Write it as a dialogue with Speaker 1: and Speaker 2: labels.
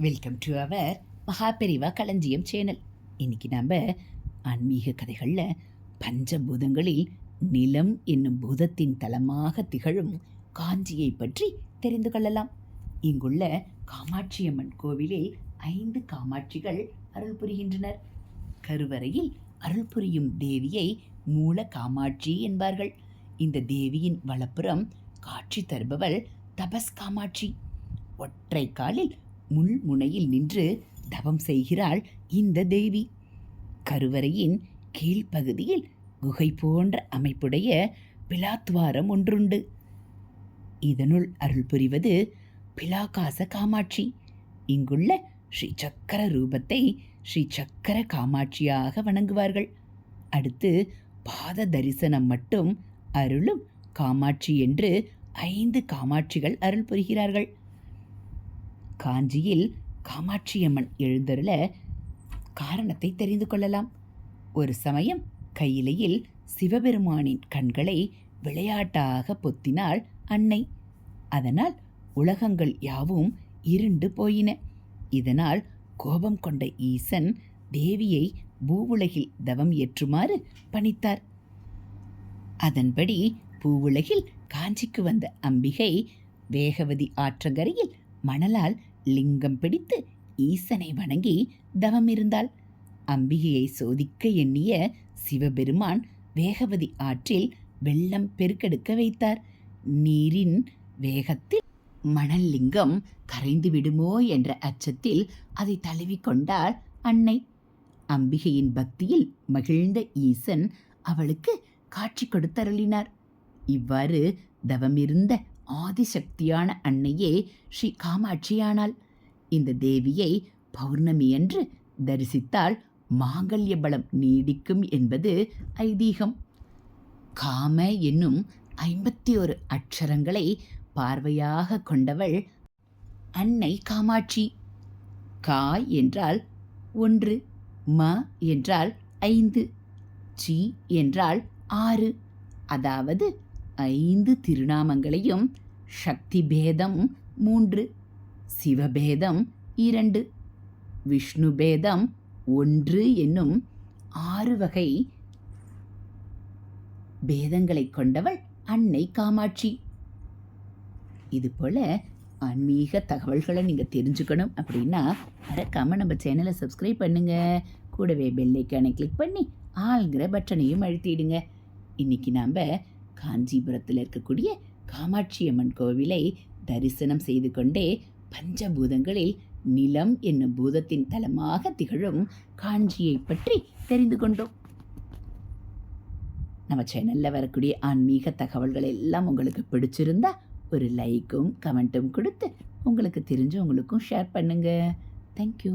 Speaker 1: Welcome to our Maha Periyava களஞ்சியம் channel இன்னைக்கு நாம் ஆன்மீக கதைகளில் பஞ்சபூதங்களில் நிலம் என்னும் பூதத்தின் தலமாக திகழும் காஞ்சியை பற்றி தெரிந்து கொள்ளலாம். இங்குள்ள காமாட்சியம்மன் கோவிலில் ஐந்து காமாட்சிகள் அருள் புரிகின்றனர். கருவறையில் அருள் புரியும் தேவியை மூல காமாட்சி என்பார்கள். இந்த தேவியின் வலப்புறம் காட்சி தருபவள் தபஸ் காமாட்சி. ஒற்றை காலில் முள் முனையில் நின்று தவம் செய்கிறாள் இந்த தேவி. கருவறையின் கீழ்ப்பகுதியில் குகை போன்ற அமைப்புடைய பிலாத்வாரம் ஒன்றுண்டு. இதனுள் அருள் புரிவது பிலாகாச காமாட்சி. இங்குள்ள ஸ்ரீ சக்கர ரூபத்தை ஸ்ரீ சக்கர காமாட்சியாக வணங்குவார்கள். அடுத்து பாத தரிசனம் மட்டும் அருளும் காமாட்சி என்று ஐந்து காமாட்சிகள் அருள் புரிகிறார்கள். காஞ்சியில் காமாட்சியம்மன் எழுந்தருள காரணத்தை தெரிந்து கொள்ளலாம். ஒரு சமயம் கையிலையில் சிவபெருமானின் கண்களை விளையாட்டாக பொத்தினாள் அன்னை. அதனால் உலகங்கள் யாவும் இருண்டு போயின. இதனால் கோபம் கொண்ட ஈசன் தேவியை பூவுலகில் தவம் ஏற்றுமாறு பணித்தார். அதன்படி பூவுலகில் காஞ்சிக்கு வந்த அம்பிகை வேகவதி ஆற்றங்கரையில் மணலால் லிங்கம் பிடித்து ஈசனை வணங்கி தவம் இருந்தாள். அம்பிகையை சோதிக்க எண்ணிய சிவபெருமான் வேகவதி ஆற்றில் வெள்ளம் பெருக்கெடுக்க வைத்தார். நீரின் வேகத்தில் மணல் லிங்கம் கரைந்து விடுமோ என்ற அச்சத்தில் அதை தழுவிக்கொண்டாள் அன்னை. அம்பிகையின் பக்தியில் மகிழ்ந்த ஈசன் அவளுக்கு காட்சி கொடுத்தருளினார். இவ்வாறு தவமிருந்த ஆதிசக்தியான அன்னையே ஸ்ரீ காமாட்சியானாள். இந்த தேவியை பௌர்ணமி அன்று தரிசித்தால் மாங்கல்ய பலம் நீடிக்கும் என்பது ஐதீகம். காம என்னும் ஐம்பத்தி ஒரு அக்ஷரங்களை பார்வையாக கொண்டவள் அன்னை காமாட்சி. கா என்றால் ஒன்று ம என்றால் ஐந்து சி என்றால் ஆறு அதாவது ஐந்து திருநாமங்களையும் சக்தி பேதம் மூன்று சிவபேதம் இரண்டு விஷ்ணு பேதம் ஒன்று என்னும் ஆறு வகை பேதங்களை கொண்டவள் அன்னை காமாட்சி. இதுபோல் ஆன்மீக தகவல்களை நீங்கள் தெரிஞ்சுக்கணும் அப்படின்னா மறக்காமல் நம்ம சேனலை சப்ஸ்கிரைப் பண்ணுங்கள் கூடவே பெல்லைக்கானை கிளிக் பண்ணி ஆளுங்கிற பட்டனையும் அழுத்திடுங்க. இன்றைக்கி நாம் காஞ்சிபுரத்தில் இருக்கக்கூடிய காமாட்சி அம்மன் கோவிலை தரிசனம் செய்து கொண்டே பஞ்சபூதங்களில் நிலம் என்னும் பூதத்தின் தலமாக திகழும் காஞ்சியை பற்றி தெரிந்து கொண்டோம். நம்ம சேனலில் வரக்கூடிய ஆன்மீக தகவல்கள் எல்லாம் உங்களுக்கு பிடிச்சிருந்தா ஒரு லைக்கும் கமெண்ட்டும் கொடுத்து உங்களுக்கு தெரிஞ்சவங்களுக்கும் ஷேர் பண்ணுங்கள் தேங்க்யூ